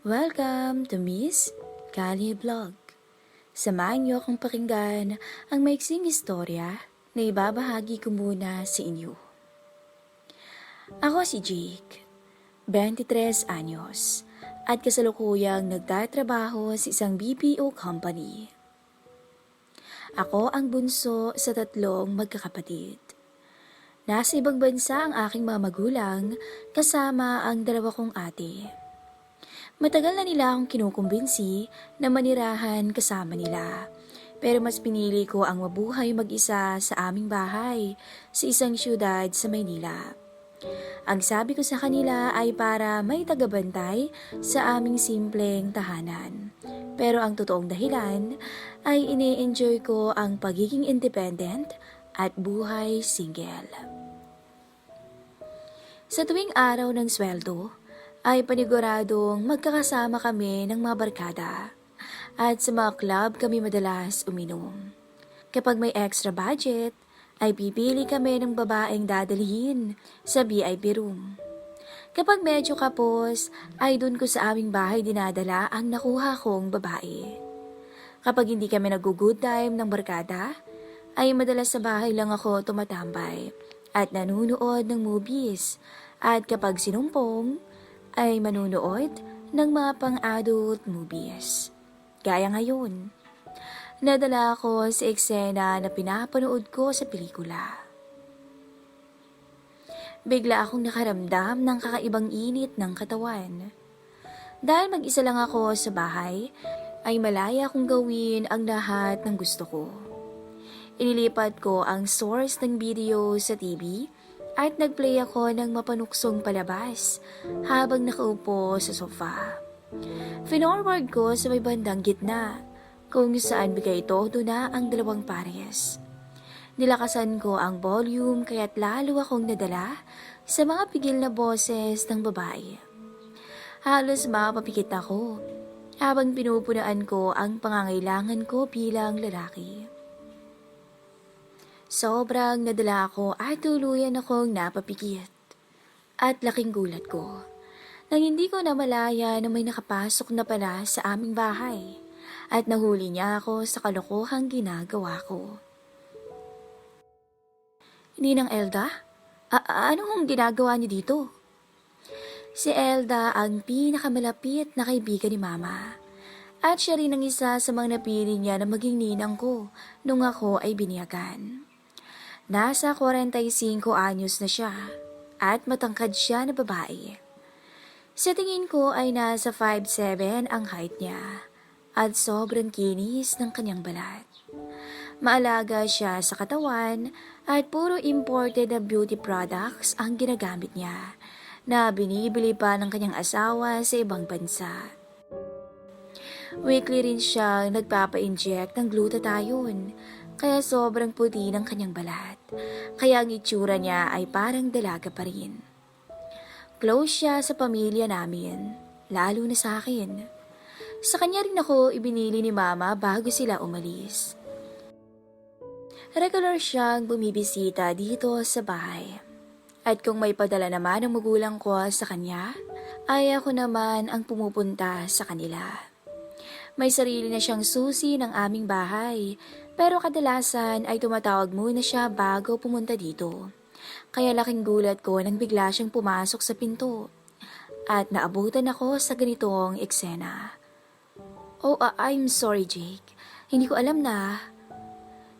Welcome to Miss Kali Vlog. Samahan niyo akong pakinggan ang maiksing istorya na ibabahagi ko muna sa inyo. Ako si Jake, 23 anyos, at kasalukuyang nagtatrabaho sa isang BPO company. Ako ang bunso sa tatlong magkakapatid. Nasa ibang bansa ang aking mga magulang kasama ang dalawa kong ate. Matagal na nila akong kinukumbinsi na manirahan kasama nila. Pero mas pinili ko ang mabuhay mag-isa sa aming bahay sa isang syudad sa Maynila. Ang sabi ko sa kanila ay para may tagabantay sa aming simpleng tahanan. Pero ang totoong dahilan ay ini-enjoy ko ang pagiging independent at buhay single. Sa tuwing araw ng sweldo, ay paniguradong magkakasama kami ng mga barkada at sa mga club kami madalas uminom. Kapag may extra budget, ay pipili kami ng babaeng dadalhin sa VIP room. Kapag medyo kapos, ay dun ko sa aming bahay dinadala ang nakuha kong babae. Kapag hindi kami nag-good time ng barkada, ay madalas sa bahay lang ako tumatambay at nanunood ng movies at kapag sinumpong, ay manunood ng mga pang-adult movies. Gaya ngayon, nadala ako sa eksena na pinapanood ko sa pelikula. Bigla akong nakaramdam ng kakaibang init ng katawan. Dahil mag-isa lang ako sa bahay, ay malaya akong gawin ang lahat ng gusto ko. Inilipat ko ang source ng video sa TV at nagplay ako ng mapanuksong palabas habang nakaupo sa sofa. Finorward ko sa may bandang gitna kung saan bigay todo na ang dalawang pares. Nilakasan ko ang volume kaya't lalo akong nadala sa mga pigil na boses ng babae. Halos mapapikit ako habang pinupunaan ko ang pangangailangan ko bilang lalaki. Sobrang nadala ako at tuluyan akong napapikit. At laking gulat ko nang hindi ko namalaya na may nakapasok na pala sa aming bahay at nahuli niya ako sa kalokohang ginagawa ko. Ninang Elda? A- anong ginagawa niyo dito? Si Elda ang pinakamalapit na kaibigan ni Mama. At siya rin ang isa sa mga napili niya na maging ninang ko nung ako ay biniyagan. Nasa 45 anyos na siya at matangkad siya na babae. Sa tingin ko ay nasa 5'7 ang height niya at sobrang kinis ng kanyang balat. Maalaga siya sa katawan at puro imported na beauty products ang ginagamit niya na binibili pa ng kanyang asawa sa ibang bansa. Weekly rin siya nagpapa-inject ng glutathione kaya sobrang puti ng kanyang balat. Kaya ang itsura niya ay parang dalaga pa rin. Close siya sa pamilya namin, lalo na sa akin. Sa kanya rin ako ibinili ni mama bago sila umalis. Regular siyang bumibisita dito sa bahay. At kung may padala naman ang magulang ko sa kanya, ay ako naman ang pumupunta sa kanila. May sarili na siyang susi ng aming bahay, pero kadalasan ay tumatawag muna siya bago pumunta dito. Kaya laking gulat ko nang bigla siyang pumasok sa pinto. At naabutan ako sa ganitong eksena. Oh, uh, I'm sorry Jake. Hindi ko alam na.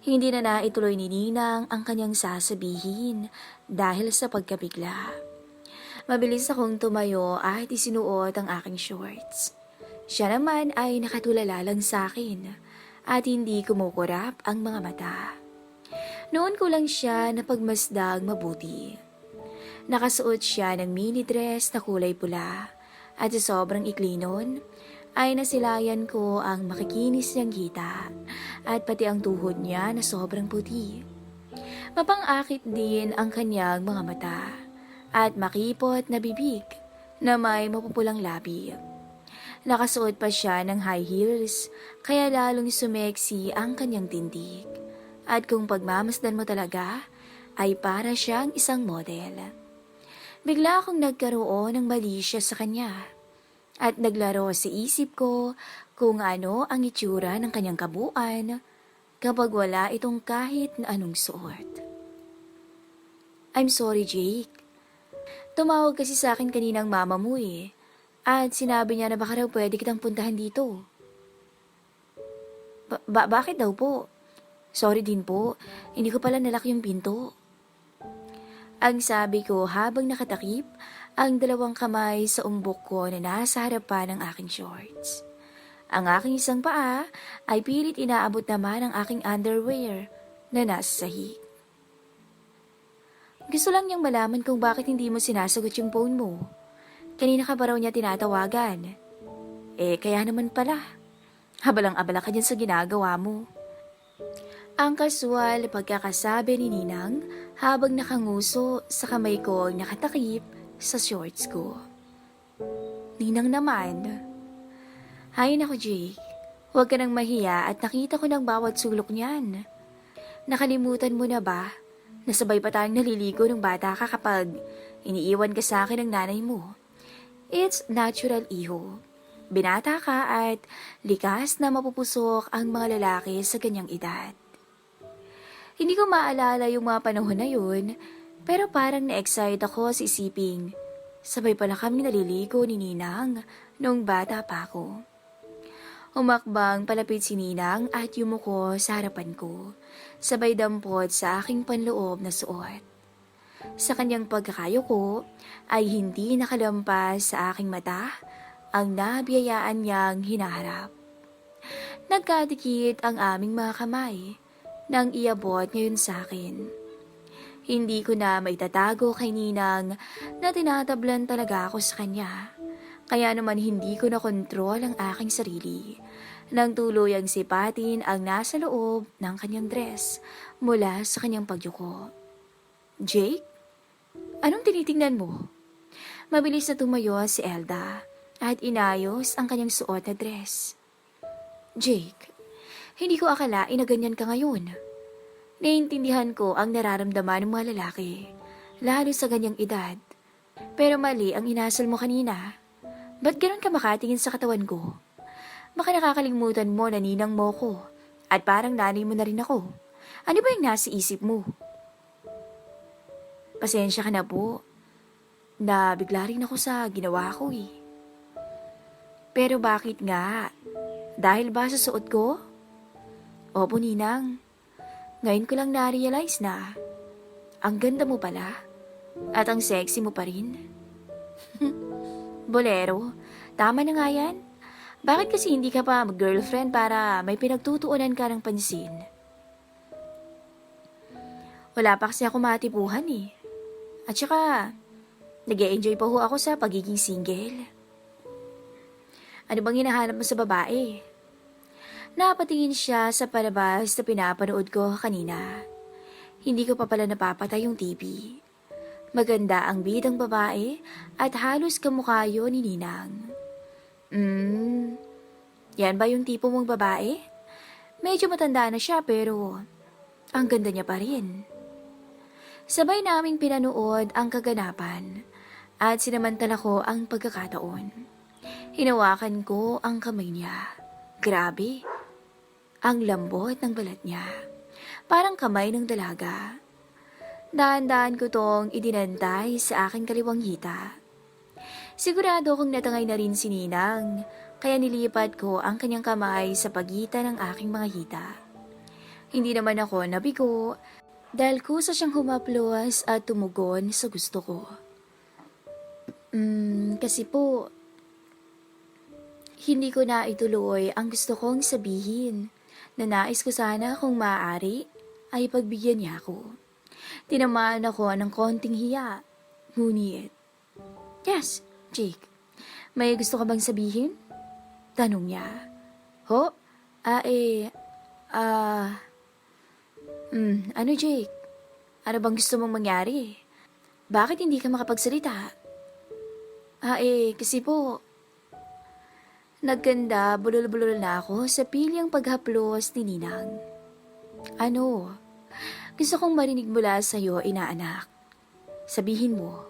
Hindi na naituloy ni Ninang ang kanyang sasabihin dahil sa pagkabigla. Mabilis akong tumayo at isinuot ang aking shorts. Siya naman ay nakatulala lang sa akin at hindi kumukurap ang mga mata. Noon ko lang siya napagmasdag mabuti. Nakasuot siya ng mini dress na kulay pula at sa sobrang ikli nun, ay nasilayan ko ang makikinis niyang hita at pati ang tuhod niya na sobrang puti. Mapangakit din ang kanyang mga mata at makipot na bibig na may mapupulang labi. Nakasuot pa siya ng high heels kaya lalong sumeksi ang kanyang tindig. At kung pagmamasdan mo talaga, ay para siyang isang model. Bigla akong nagkaroon ng mali siya sa kanya. At naglaro sa isip ko kung ano ang itsura ng kanyang kabuuan kapag wala itong kahit na anong suot. I'm sorry, Jake. Tumawag kasi sa akin kaninang mama mo eh. At sinabi niya na baka raw pwede kitang puntahan dito. Ba- ba- bakit daw po? Sorry din po, hindi ko pala nalak yung pinto. Ang sabi ko habang nakatakip ang dalawang kamay sa umbok ko na nasa harapan ng aking shorts. Ang aking isang paa ay pilit inaabot naman ang aking underwear na nasa sahig. Gusto lang niyang malaman kung bakit hindi mo sinasagot yung phone mo. Kanina ka ba raw niya tinatawagan? Eh, kaya naman pala. Habalang-abala ka dyan sa ginagawa mo. Ang kasual pagkakasabi ni Ninang habang nakanguso sa kamay ko nakatakip sa shorts ko. Ninang naman. Hay nako Jake, huwag ka nang mahiya at nakita ko ng bawat sulok niyan. Nakalimutan mo na ba? Nasabay pa tayong naliligo ng bata ka kapag iniiwan ka sa akin ng nanay mo. It's natural, iho. Binata ka at likas na mapupusok ang mga lalaki sa ganyang edad. Hindi ko maalala yung mga panahon na yun, pero parang na-excite ako sa isiping. Sabay pala kami naliligo ni Ninang nung bata pa ako. Umakbang palapit si Ninang at yumuko sa harapan ko, sabay dampot sa aking panloob na suot. Sa kanyang pagkakayuko ay hindi nakalampas sa aking mata ang nabiyayaan niyang hinaharap. Nagkadikit ang aming mga kamay nang iabot ngayon sa akin. Hindi ko na maitatago kay Ninang na tinatablan talaga ako sa kanya. Kaya naman hindi ko na kontrol ang aking sarili. Nang tuluyang sipatin ang nasa loob ng kanyang dress mula sa kanyang pagyuko. Jake? Anong tinitingnan mo? Mabilis na tumayo si Elda at inayos ang kanyang suot na dress. Jake, hindi ko akalain na ganyan ka ngayon. Naiintindihan ko ang nararamdaman ng mga lalaki, lalo sa ganyang edad. Pero mali ang inasal mo kanina. Ba't ganun ka makatingin sa katawan ko? Baka nakakalimutan mo na ninang mo ko at parang nanay mo na rin ako. Ano ba yung nasa isip mo? Pasensya ka na po. Na bigla rin ako sa ginawa ko eh. Pero bakit nga? Dahil ba sa suot ko? Opo, Ninang. Ngayon ko lang na-realize na ang ganda mo pala at ang sexy mo pa rin. Bolero, tama na nga yan. Bakit kasi hindi ka pa mag-girlfriend para may pinagtutuunan ka ng pansin? Wala pa kasi ako matipuhan eh. At saka, nag enjoy pa ho ako sa pagiging single. Ano bang hinahanap mo sa babae? Napatingin siya sa palabas na pinapanood ko kanina. Hindi ko pa pala napapatay yung TV. Maganda ang bidang babae at halos kamukha yun ni Ninang. Hmm, yan ba yung tipo mong babae? Medyo matanda na siya pero ang ganda niya pa rin. Sabay naming pinanood ang kaganapan at sinamantala ko ang pagkakataon. Hinawakan ko ang kamay niya. Grabe, ang lambot ng balat niya. Parang kamay ng dalaga. Dahan-dahan ko tong idinantay sa aking kaliwang hita. Sigurado kong natangay na rin si Ninang, kaya nilipat ko ang kanyang kamay sa pagitan ng aking mga hita. Hindi naman ako nabigo dahil kusa siyang humaplos at tumugon sa gusto ko. Hmm, kasi po, hindi ko na ituloy ang gusto kong sabihin na nais ko sana kung maaari ay pagbigyan niya ako. Tinamaan ako ng konting hiya. Ngunit, yes, Jake, may gusto ka bang sabihin? Tanong niya. Ho? Ah, eh, ah, hmm, ano Jake? Ano bang gusto mong mangyari? Bakit hindi ka makapagsalita? Ah, eh, kasi po, Nagkanda, bulol-bulol na ako sa pilyang paghaplos ni Ninang. Ano? Gusto kong marinig mula sa iyo, inaanak. Sabihin mo.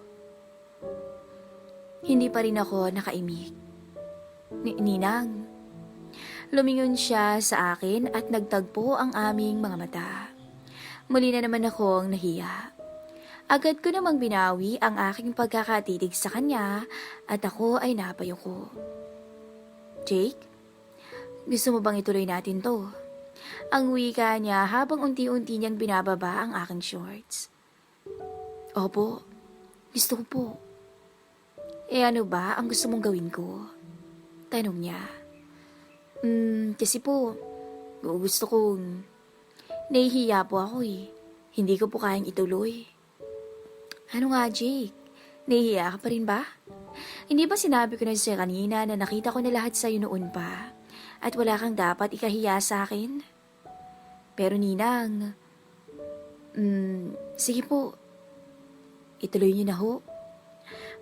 Hindi pa rin ako nakaimik. Ni- Ninang. Lumingon siya sa akin at nagtagpo ang aming mga mata. Muli na naman akong nahiya. Agad ko namang binawi ang aking pagkakatitig sa kanya at ako ay napayuko. Jake, gusto mo bang ituloy natin to? Ang wika niya habang unti-unti niyang binababa ang aking shorts. Opo, gusto ko po. Eh ano ba ang gusto mong gawin ko? Tanong niya. Hmm, kasi po, gusto kong... Nahihiya po ako eh. Hindi ko po kayang ituloy. Ano nga, Jake? Nahihiya ka pa rin ba? Hindi ba sinabi ko na siya kanina na nakita ko na lahat sa'yo noon pa at wala kang dapat ikahiya sa akin? Pero Ninang, hmm, sige po, ituloy niyo na ho.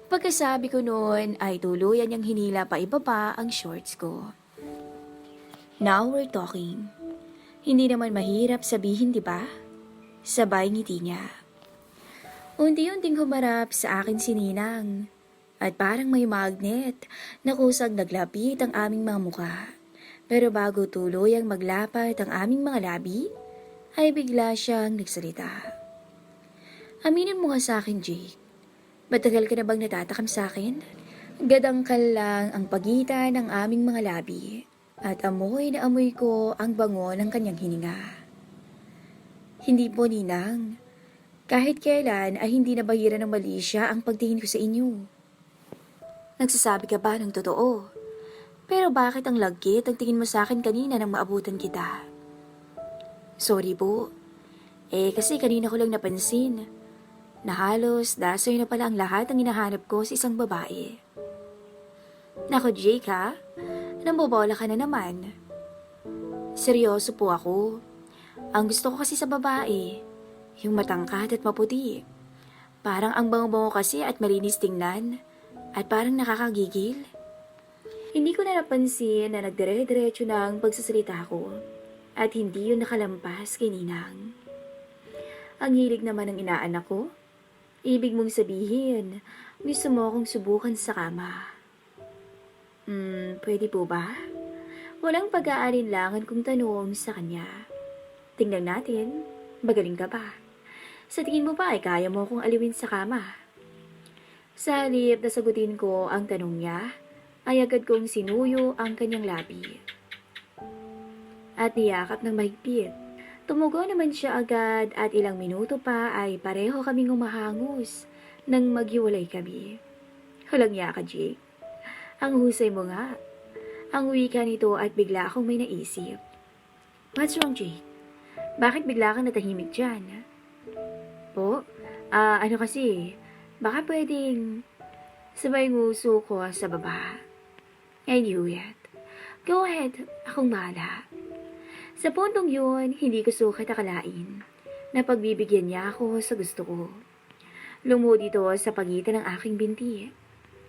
Pagkasabi ko noon ay tuluyan niyang hinila pa ibaba ang shorts ko. Now we're talking. Hindi naman mahirap sabihin, di ba? Sabay ngiti niya. Unti-unting humarap sa akin si Ninang. At parang may magnet na kusag naglapit ang aming mga mukha. Pero bago tuloy ang maglapat ang aming mga labi, ay bigla siyang nagsalita. Aminin mo nga sa akin, Jake. Matagal ka na bang natatakam sa akin? Gadangkal lang ang pagitan ng aming mga labi at amoy na amoy ko ang bango ng kanyang hininga. Hindi po, Ninang. Kahit kailan ay hindi na bahira ng mali siya ang pagtingin ko sa inyo. Nagsasabi ka ba ng totoo? Pero bakit ang lagkit ang tingin mo sa akin kanina nang maabutan kita? Sorry po. Eh kasi kanina ko lang napansin na halos dasoy na pala ang lahat ng hinahanap ko sa isang babae. Nako Jake ha, nambobola ka na naman. Seryoso po ako. Ang gusto ko kasi sa babae, yung matangkad at maputi. Parang ang bango-bango kasi at malinis tingnan. At parang nakakagigil. Hindi ko na napansin na nagdire-diretso na ang pagsasalita ko at hindi yun nakalampas kay Ninang. Ang hilig naman ng inaanak ko, ibig mong sabihin, gusto mo akong subukan sa kama. Hmm, pwede po ba? Walang pag-aalinlangan kung tanong sa kanya. Tingnan natin, magaling ka ba? Sa tingin mo ba ay kaya mo akong aliwin sa kama? Sa halip na sagutin ko ang tanong niya, ay agad kong sinuyo ang kanyang labi. At niyakap ng mahigpit. Tumugo naman siya agad at ilang minuto pa ay pareho kaming umahangos nang maghiwalay kami. Walang niya ka, Jake. Ang husay mo nga. Ang wika nito at bigla akong may naisip. What's wrong, Jake? Bakit bigla kang natahimik dyan? Po? Ah, ano kasi, Baka pwedeng sabay nguso ko sa baba. I knew it. Go ahead, akong bahala. Sa puntong yun, hindi ko sukat akalain na pagbibigyan niya ako sa gusto ko. Lumuhod ito sa pagitan ng aking binti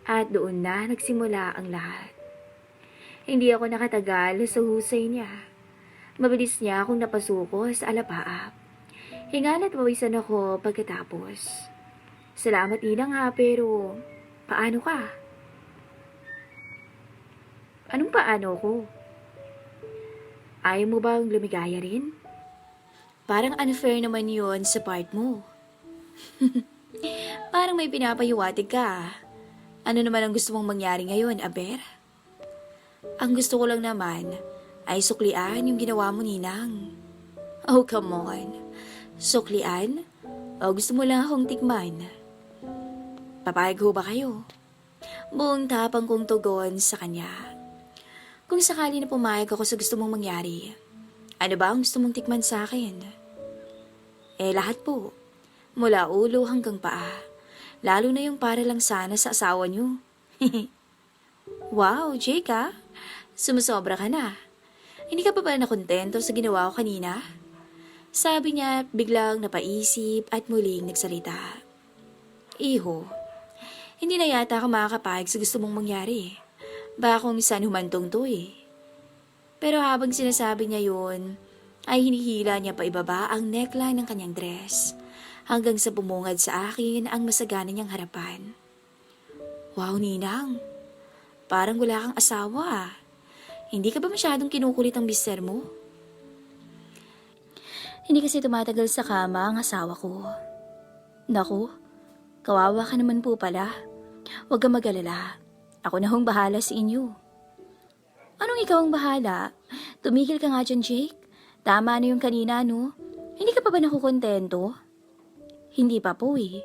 at doon na nagsimula ang lahat. Hindi ako nakatagal sa husay niya. Mabilis niya akong napasuko sa alapaap. Hingal at pawisan ako pagkatapos. Salamat Ninang ha, pero paano ka? Anong paano ko? Ayaw mo bang lumigaya rin? Parang unfair naman yon sa part mo. Parang may pinapahiwatig ka. Ano naman ang gusto mong mangyari ngayon, Aber? Ang gusto ko lang naman ay suklian yung ginawa mo, Ninang. Oh, come on. Suklian? O gusto mo lang akong tikman? Papayag ba kayo? Buong tapang kong tugon sa kanya. Kung sakali na pumayag ako sa gusto mong mangyari, ano ba ang gusto mong tikman sa akin? Eh lahat po. Mula ulo hanggang paa. Lalo na yung para lang sana sa asawa niyo. wow, Jake ah. Sumusobra ka na. Hindi ka pa ba nakontento sa ginawa ko kanina? Sabi niya biglang napaisip at muling nagsalita. Iho, hindi na yata ako makakapayag sa gusto mong mangyari. Baka kung saan humantong to eh. Pero habang sinasabi niya yun, ay hinihila niya pa ibaba ang neckline ng kanyang dress hanggang sa bumungad sa akin ang masagana niyang harapan. Wow, Ninang! parang wala kang asawa. ah. Hindi ka ba masyadong kinukulit ang mister mo? Hindi kasi tumatagal sa kama ang asawa ko. Naku, kawawa ka naman po pala. Huwag kang mag-alala. Ako na hong bahala sa inyo. Anong ikaw ang bahala? Tumigil ka nga dyan, Jake. Tama na yung kanina, no? Hindi ka pa ba nakukontento? Hindi pa po eh.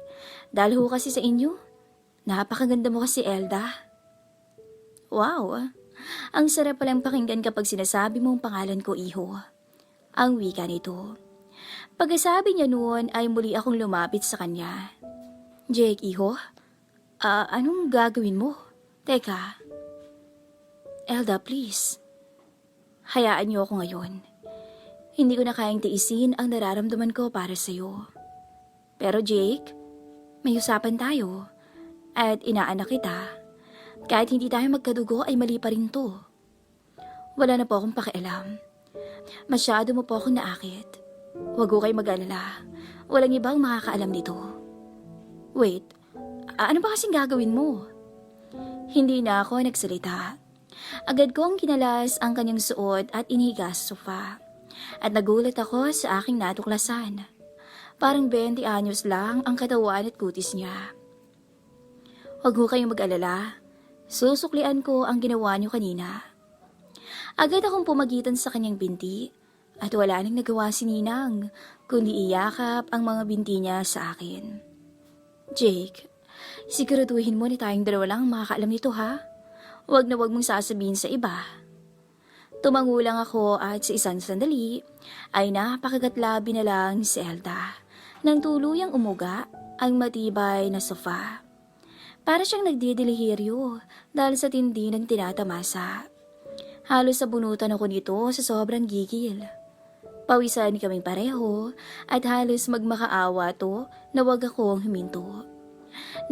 Dahil ho kasi sa inyo. Napakaganda mo kasi, Elda. Wow! Ang sarap palang pakinggan kapag sinasabi mong pangalan ko, iho. Ang wika nito. Pagkasabi niya noon ay muli akong lumapit sa kanya. Jake, iho? Ah, anong gagawin mo? Teka. Elda, please. Hayaan niyo ako ngayon. Hindi ko na kayang tiisin ang nararamdaman ko para sa'yo. Pero Jake, may usapan tayo. At inaanak kita. Kahit hindi tayo magkadugo ay mali pa rin to. Wala na po akong pakialam. Masyado mo po akong naakit. Huwag ko kayo mag-alala. Walang ibang makakaalam nito. Wait, ano ba kasing gagawin mo? Hindi na ako nagsalita. Agad kong kinalas ang kanyang suot at inihiga sa sofa. At nagulat ako sa aking natuklasan. Parang 20 anyos lang ang katawan at kutis niya. Huwag ho kayong mag-alala. Susuklian ko ang ginawa niyo kanina. Agad akong pumagitan sa kanyang binti at wala nang nagawa si Ninang kundi iyakap ang mga binti niya sa akin. Jake, siguraduhin mo na tayong dalawa lang ang makakaalam nito ha. Huwag na huwag mong sasabihin sa iba. Tumango lang ako at sa isang sandali ay napakagatlabi na lang si Elda nang tuluyang umuga ang matibay na sofa. Para siyang nagdidilihiryo dahil sa tindi ng tinatamasa. Halos sabunutan ako nito sa sobrang gigil. Pawisan kaming pareho at halos magmakaawa to na wag akong huminto.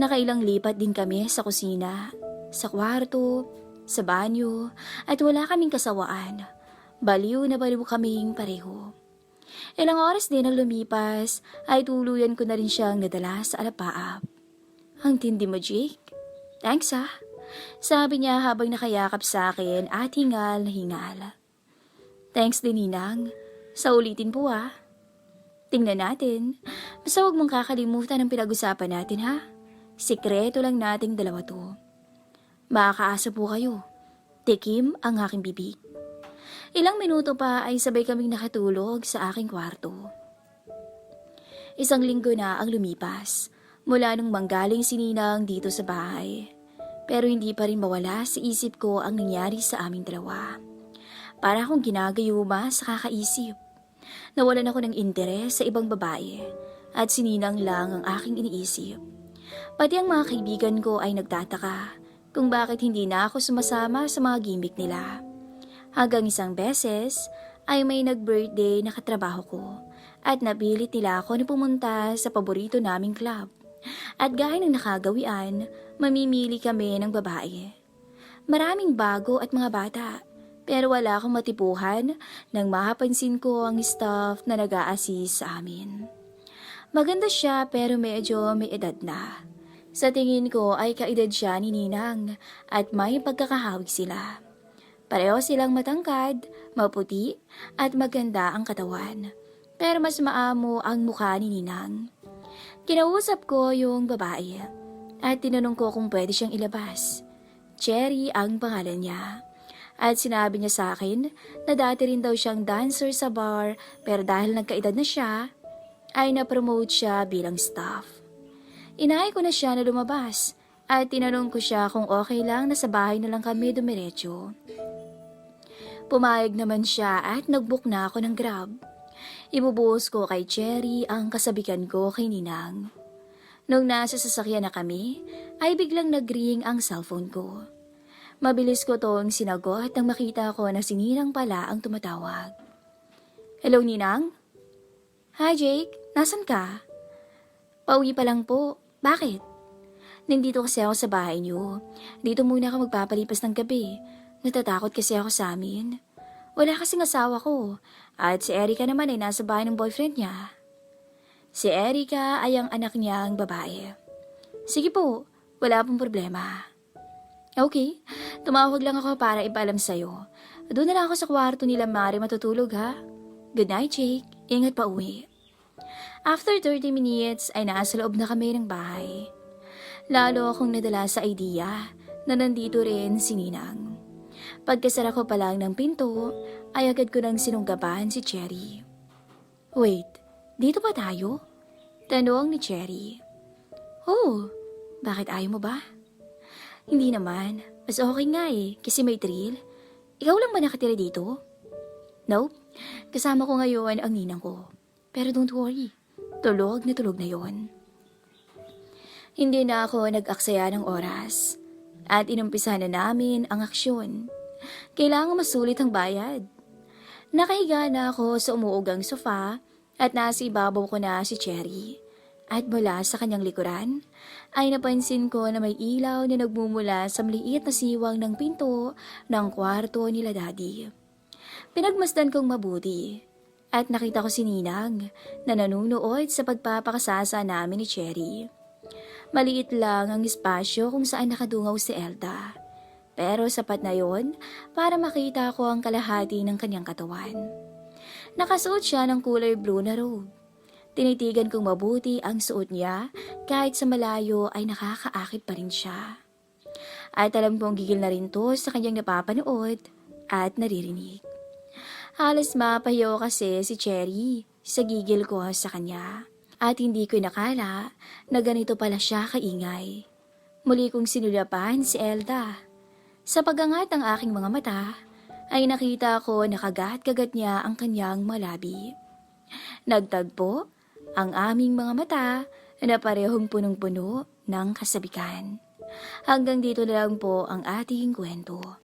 Nakailang lipat din kami sa kusina, sa kwarto, sa banyo, at wala kaming kasawaan. Baliw na baliw kaming pareho. Ilang oras din ang lumipas ay tuluyan ko na rin siyang nadala sa alapaap. Ang tindi mo, Jake. Thanks ah. Sabi niya habang nakayakap sa akin at hingal na hingal. Thanks din, Ninang. Sa ulitin po ah. Tingnan natin. Basta huwag mong kakalimutan ang pinag-usapan natin ha. Sikreto lang nating dalawa to. Makakaasa po kayo. Tikim ang aking bibig. Ilang minuto pa ay sabay kaming nakatulog sa aking kwarto. Isang linggo na ang lumipas mula nung manggaling si Ninang dito sa bahay. Pero hindi pa rin mawala sa isip ko ang nangyari sa aming dalawa. Para akong ginagayuma sa kakaisip. Nawalan ako ng interes sa ibang babae at sininang lang ang aking iniisip. Pati ang mga kaibigan ko ay nagtataka kung bakit hindi na ako sumasama sa mga gimmick nila. Hanggang isang beses ay may nag-birthday na katrabaho ko at napilit nila ako na pumunta sa paborito naming club. At gaya ng nakagawian, mamimili kami ng babae. Maraming bago at mga bata, pero wala akong matipuhan nang mapapansin ko ang staff na nag assist sa amin. Maganda siya pero medyo may edad na. Sa tingin ko ay kaedad siya ni Ninang at may pagkakahawig sila. Pareho silang matangkad, maputi at maganda ang katawan. Pero mas maamo ang mukha ni Ninang. Kinausap ko yung babae at tinanong ko kung pwede siyang ilabas. Cherry ang pangalan niya. At sinabi niya sa akin na dati rin daw siyang dancer sa bar pero dahil nagkaedad na siya, ay na-promote siya bilang staff. Inay ko na siya na lumabas at tinanong ko siya kung okay lang na sa bahay na lang kami dumiretso. Pumayag naman siya at nagbook na ako ng grab. Ibubuhos ko kay Cherry ang kasabikan ko kay Ninang. Nung nasa sasakyan na kami, ay biglang nag-ring ang cellphone ko. Mabilis ko tong sinagot nang makita ko na si Ninang pala ang tumatawag. Hello, Ninang? Hi, Jake. Nasaan ka? Pauwi pa lang po. Bakit? Nandito kasi ako sa bahay niyo. Dito muna ako magpapalipas ng gabi. Natatakot kasi ako sa amin. Wala kasing asawa ko. At si Erika naman ay nasa bahay ng boyfriend niya. Si Erika ay ang anak niyang babae. Sige po, wala pong problema. Okay, Tumawag lang ako para ipaalam sa'yo. Doon na lang ako sa kwarto nila Mari matutulog ha. Good night, Jake. Ingat pa uwi. After 30 minutes ay nasa loob na kami ng bahay. Lalo akong nadala sa idea na nandito rin si Ninang. Pagkasara ko pa lang ng pinto, ay agad ko nang sinunggaban si Cherry. Wait, dito ba tayo? Tanong ni Cherry. Oh, bakit ayaw mo ba? Hindi naman. Mas okay nga eh, kasi may thrill. Ikaw lang ba nakatira dito? Nope. Kasama ko ngayon ang ninang ko. Pero don't worry. Tulog na tulog na yon. Hindi na ako nag-aksaya ng oras. At inumpisa na namin ang aksyon. Kailangan masulit ang bayad. Nakahiga na ako sa umuugang sofa at nasa ibabaw ko na si Cherry. At mula sa kanyang likuran, ay napansin ko na may ilaw na nagmumula sa maliit na siwang ng pinto ng kwarto nila daddy. Pinagmasdan kong mabuti at nakita ko si Ninang na nanunood sa pagpapakasasa namin ni Cherry. Maliit lang ang espasyo kung saan nakadungaw si Elda. Pero sapat na yon para makita ko ang kalahati ng kanyang katawan. Nakasuot siya ng kulay blue na robe. Tinitigan kong mabuti ang suot niya kahit sa malayo ay nakakaakit pa rin siya. At alam kong gigil na rin to sa kanyang napapanood at naririnig. Halos mapahiyo kasi si Cherry sa gigil ko sa kanya. At hindi ko nakala na ganito pala siya kaingay. Muli kong sinulapan si Elda. Sa pagangat ng aking mga mata, ay nakita ko na kagat-kagat niya ang kanyang malabi. Nagtagpo ang aming mga mata na parehong punong-puno ng kasabikan. Hanggang dito na lang po ang ating kwento.